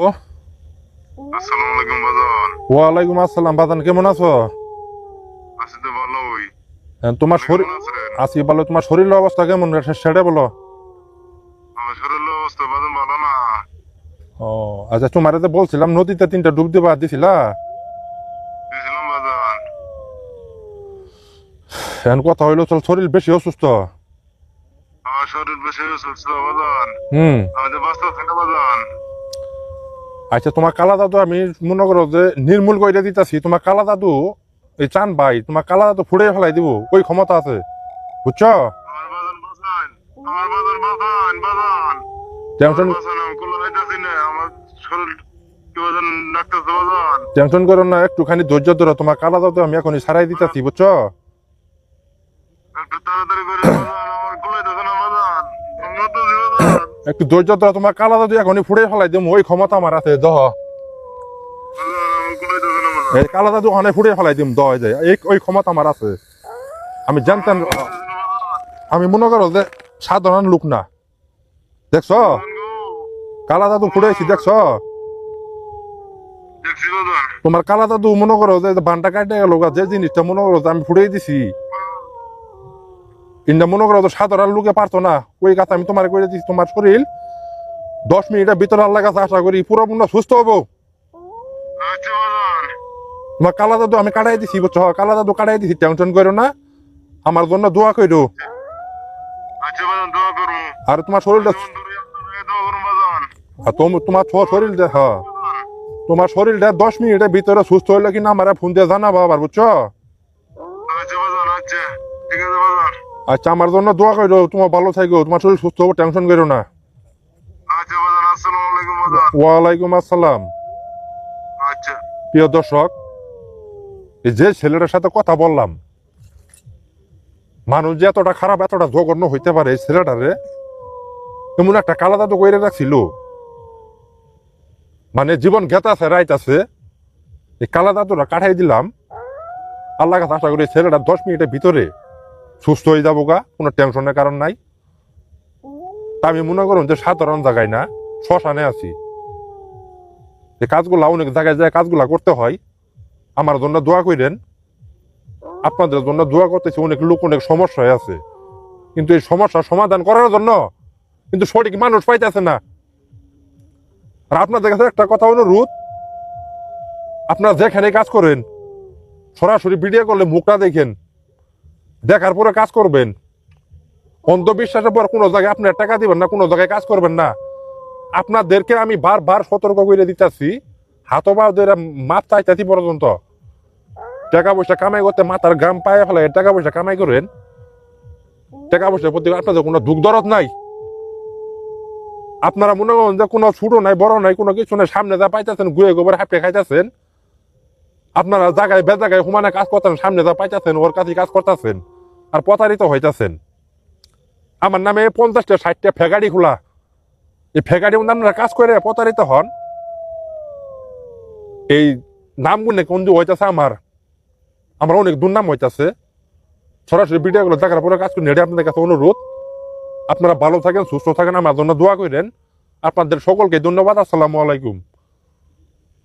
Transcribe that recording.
ও। আসসালামু আলাইকুম বাজান। ওয়ালাইকুম আসসালাম বাদান কেমন আছো? আছি তো ভালোই। হ্যাঁ, তোমার শরীর আছি বলো তোমার শরীরের অবস্থা কেমন? সেটা বলো। আমার শরীরের অবস্থা বাজান ভালো না। ও আচ্ছা তোমার তো বলছিলাম নদীতে তিনটা ডুব দিবা দিছিলা? দিয়েছিলাম বাজান। এখন কথা হইল চল শরীর বেশি অসুস্থ। আমার শরীর বেশি অসুস্থ বাজান। হুম। আমি তো বাঁচতে পারছি বাজান। আচ্ছা তোমার কালা দাদু আমি মনে করো যে নির্মূল করে দিতেছি তোমার কালা দাদু এই চান ভাই তোমার কালা দাদু ফুড়ে ফেলাই দিব ওই ক্ষমতা আছে বুঝছ? টেনশন করো না একটুখানি ধৈর্য ধরো তোমার কালা দাদু আমি এখনই সারাই দিতেছি বুঝছ? তাড়াতাড়ি করে একটু ধৈর্য ধরো তোমার কালা দাদু এখনই ফুড়ে ফেলাই দিব ওই ক্ষমতা আমার আছে দহ। এই কালা দাদু ওখানে ফুড়ে ফেলাই দিম দহ যায় এই ওই ক্ষমতা আমার আছে। আমি জানতাম আমি মনে করো যে সাধারণ লোক না। দেখছ? কালা দাদু ফুড়েছি দেখছ? তোমার কালা দাদু মনে করো যে বানটা কাটে গেল যে জিনিসটা মনে করো যে আমি ফুড়ে দিছি। কিন্তু মনে করো যে সাধারণ লোকে পারতো না। ওই কাজ আমি তোমার করে দিচ্ছি তোমার শরীর দশ মিনিটের ভিতরে আল্লাহ কাছে আশা করি পুরোপূর্ণ সুস্থ হব। আচ্ছা তোমার কালা দাদু আমি কাটাই দিছি বুঝছ? কালা দাদু কাটাই দিছি টেনশন করো না। আমার জন্য দোয়া করো আচ্ছা বাজান আর তোমার শরীরটা বাজান। আর তোমার শরীরটা হ্যাঁ। তোমার শরীরটা দশ মিনিটের ভিতরে সুস্থ হইলে কিনা আমার ফোন দিয়ে জানাব আবার বুঝছ? আচ্ছা আমার জন্য দোয়া করো তোমার ভালো থাকো তোমার শরীর সুস্থ হব টেনশন করো না। আচ্ছা ওয়ালাইকুম আসসালাম। আচ্ছা। প্রিয় দর্শক এই যে ছেলেটার সাথে কথা বললাম মানুষ যে এতটা খারাপ এতটা জঘন্য হইতে পারে এই ছেলেটারে এমন একটা কালা দাদু কইরে রাখছিল। মানে জীবন গেতাছে রাইত আছে এই কালা দাদুরা কাঠাই দিলাম। আল্লাহ কাছে আশা করি ছেলেটা দশ মিনিটের ভিতরে সুস্থ হয়ে যাব গা, কোনো টেনশনের কারণ নাই। তা আমি মনে করুন যে সাধারণ জায়গায় না, শ্মশানে আছি। এই কাজগুলা অনেক জায়গায় যায় কাজগুলা করতে হয়, আমার জন্য দোয়া করেন আপনাদের জন্য দোয়া করতেছি, অনেক লোক অনেক সমস্যায় আছে। কিন্তু এই সমস্যা সমাধান করার জন্য কিন্তু সঠিক মানুষ পাইতেছে না। আর আপনাদের কাছে একটা কথা অনুরোধ, আপনারা যেখানে কাজ করেন, সরাসরি ভিডিও করলে মুখটা দেখেন। দেখার পরে কাজ করবেন। অন্ধবিশ্বাসের পর কোনো জায়গায় আপনার টাকা দিবেন না, কোনো জায়গায় কাজ করবেন না। আপনাদেরকে আমি বারবার সতর্ক করে দিতেছি হাতো পা ধরে মাপ চাইতেছি পর্যন্ত। টাকা পয়সা কামাই করতে মাথার গাম পায়ে ফেলে টাকা পয়সা কামাই করেন। টাকা পয়সার প্রতি আপনাদের কোনো দুঃখ দরদ নাই। আপনারা মনে করেন যে কোনো ছোট নাই, বড় নাই, কোনো কিছু নাই, সামনে যা পাইতেছেন গুয়ে গোবর হাঁপে খাইতেছেন। আপনারা জায়গায় বে জায়গায় হুমানে কাজ করতেন সামনে যা পাইতেছেন, ওর কাছে কাজ করতেছেন, আর প্রতারিত হইতেছেন। আমার নামে পঞ্চাশটা, ষাটটা ফেগাড়ি খোলা। এই ফেকারি আপনারা কাজ করে, প্রতারিত হন। এই নামগুলো কোন যে হইতেছে আমার? আমার অনেক দুর্নাম হইতেছে। সরাসরি ভিডিওগুলো দেখার পরে কাজ করে এটা আপনাদের কাছে অনুরোধ। আপনারা ভালো থাকেন, সুস্থ থাকেন, আমার জন্য দোয়া করেন। আপনাদের সকলকে ধন্যবাদ, আসসালামু আলাইকুম।